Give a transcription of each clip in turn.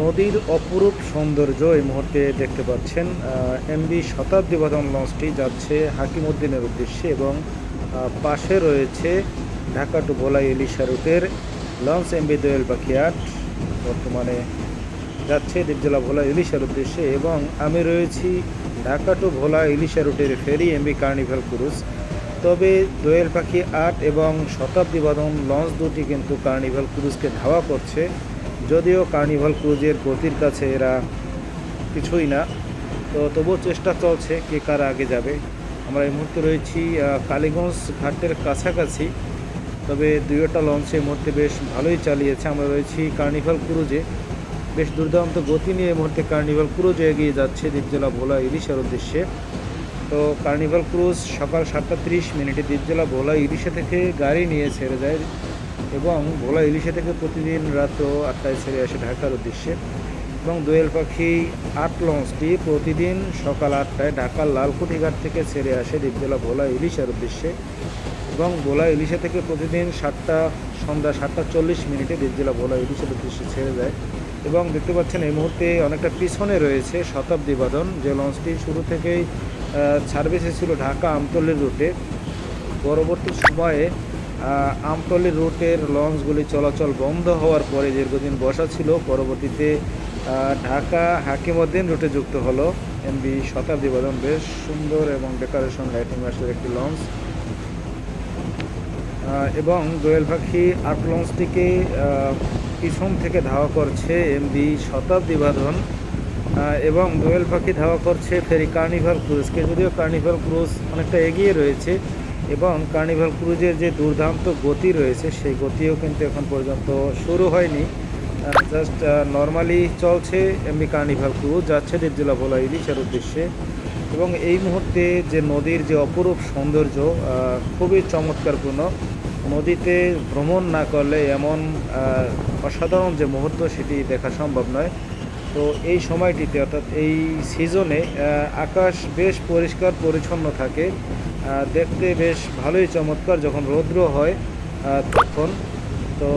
নদীর অপরূপ সৌন্দর্য এই মুহূর্তে দেখতে পাচ্ছেন। এমবি শতাব্দী বাদন লঞ্চটি যাচ্ছে হাকিমুদ্দিনের উদ্দেশ্যে এবং পাশে রয়েছে ঢাকা টু ভোলা ইলিশা রুটের লঞ্চ এমবি দোয়েল পাখি আট বর্তমানে যাচ্ছে দ্বীপজেলা ভোলা ইলিশার উদ্দেশ্যে এবং আমি রয়েছি ঢাকা টু ভোলা ইলিশা রুটের ফেরি এমবি কার্নিভাল ক্রুজ। তবে দোয়েল পাখি আট এবং শতাব্দী বাদন লঞ্চ দুটি কিন্তু কার্নিভাল ক্রুজকে ধাওয়া করছে। যদিও কার্নিভাল ক্রুজের গতির কাছে এরা কিছুই না, তো তবুও চেষ্টা চলছে কে কার আগে যাবে। আমরা এই মুহূর্তে রয়েছি কালীগঞ্জ ঘাটের কাছাকাছি, তবে দুইটা লঞ্চ এই মুহূর্তে বেশ ভালোই চালিয়েছে। আমরা রয়েছি কার্নিভাল ক্রুজে বেশ দুর্দান্ত গতি নিয়ে এই মুহূর্তে কার্নিভাল ক্রুজে এগিয়ে যাচ্ছে দ্বীপজেলা ভোলা ইলিশার উদ্দেশ্যে। তো কার্নিভাল ক্রুজ সকাল সাতটা তিরিশ মিনিটে দ্বীপজেলা ভোলা ইলিশা থেকে গাড়ি নিয়ে ছেড়ে যায়। এবং ভোলা ইলিশা থেকে প্রতিদিন রাত আটটায় ছেড়ে আসে ঢাকার উদ্দেশ্যে। এবং দোয়েল পাখি আট লঞ্চটি প্রতিদিন সকাল আটটায় ঢাকার লালকুঠি ঘাট থেকে ছেড়ে আসে দ্বীপজেলা ভোলা ইলিশার উদ্দেশ্যে। এবং ভোলা ইলিশা থেকে প্রতিদিন সাতটা, সন্ধ্যা সাতটা চল্লিশ মিনিটে দ্বীপজেলা ভোলা ইলিশার উদ্দেশ্যে ছেড়ে যায়। এবং দেখতে পাচ্ছেন এই মুহূর্তে অনেকটা পিছনে রয়েছে শতাব্দী বাদন। যে লঞ্চটি শুরু থেকেই সার্ভিসে ছিল ঢাকা আমতলের রুটে। পরবর্তী সময়ে আমতলী রুটের লঞ্চগুলি চলাচল বন্ধ হওয়ার পরে দীর্ঘদিন বসা ছিল। পরবর্তীতে ঢাকা হাকিমউদ্দিন রুটে যুক্ত হলো। এমবি শতাব্দী বাদন বেশ সুন্দর এবং ডেকোরেশন, লাইটিং আসলে একটি লঞ্চ। এবং দোয়েল পাখি আট লঞ্চটিকে পিছন থেকে ধাওয়া করছে এমবি শতাব্দী বাঁধন এবং দোয়েল পাখি ধাওয়া করছে ফেরি কার্নিভাল ক্রুজকে যদিও কার্নিভাল ক্রুজ অনেকটা এগিয়ে রয়েছে। এবং কার্নিভাল ক্রুজের যে দুর্দান্ত গতি রয়েছে, সেই গতিও কিন্তু এখন পর্যন্ত শুরু হয়নি। জাস্ট নর্মালি চলছে এমনি কার্নিভাল ক্রুজ যাচ্ছে দ্বীপজেলা ভোলা ইলিশের উদ্দেশ্যে। এবং এই মুহূর্তে যে নদীর যে অপরূপ সৌন্দর্য খুবই চমৎকারপূর্ণ। নদীতে ভ্রমণ না করলে এমন অসাধারণ যে মুহূর্ত সেটি দেখা সম্ভব নয়। তো এই সময়টিতে, অর্থাৎ এই সিজনে আকাশ বেশ পরিষ্কার, পরিচ্ছন্ন থাকে। দেখতে বেশ ভালোই চমৎকার যখন রৌদ্র হয় তখন। তো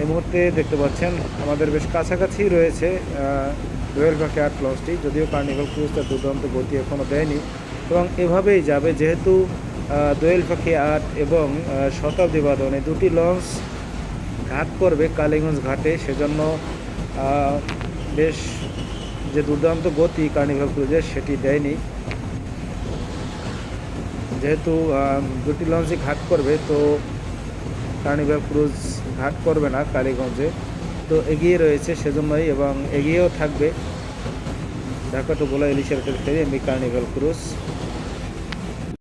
এই মুহূর্তে দেখতে পাচ্ছেন, আমাদের বেশ কাছাকাছি রয়েছে রয়্যাল পাখি আর্ট লঞ্চটি যদিও কার্নিভাল ক্রুজ তার দুর্দান্ত গতি এখনও দেয়নি। এবং এভাবেই যাবে, যেহেতু দোয়েল পাখি আট এবং শতাব্দী বাদন এই দুটি লঞ্চ ঘাট করবে কালীগঞ্জ ঘাটে। সেজন্য বেশ যে দুর্দান্ত গতি কার্নিভাল ক্রুজের, সেটি দেয়নি। যেহেতু দুটি লঞ্চই ঘাট করবে, তো কার্নিভাল ক্রুজ ঘাট করবে না কালীগঞ্জে। তো এগিয়ে রয়েছে সেজন্যই এবং এগিয়েও থাকবে ঢাকা টু বোলা ইলিশের ক্ষেত্রে এমবি কার্নিভাল ক্রুজ।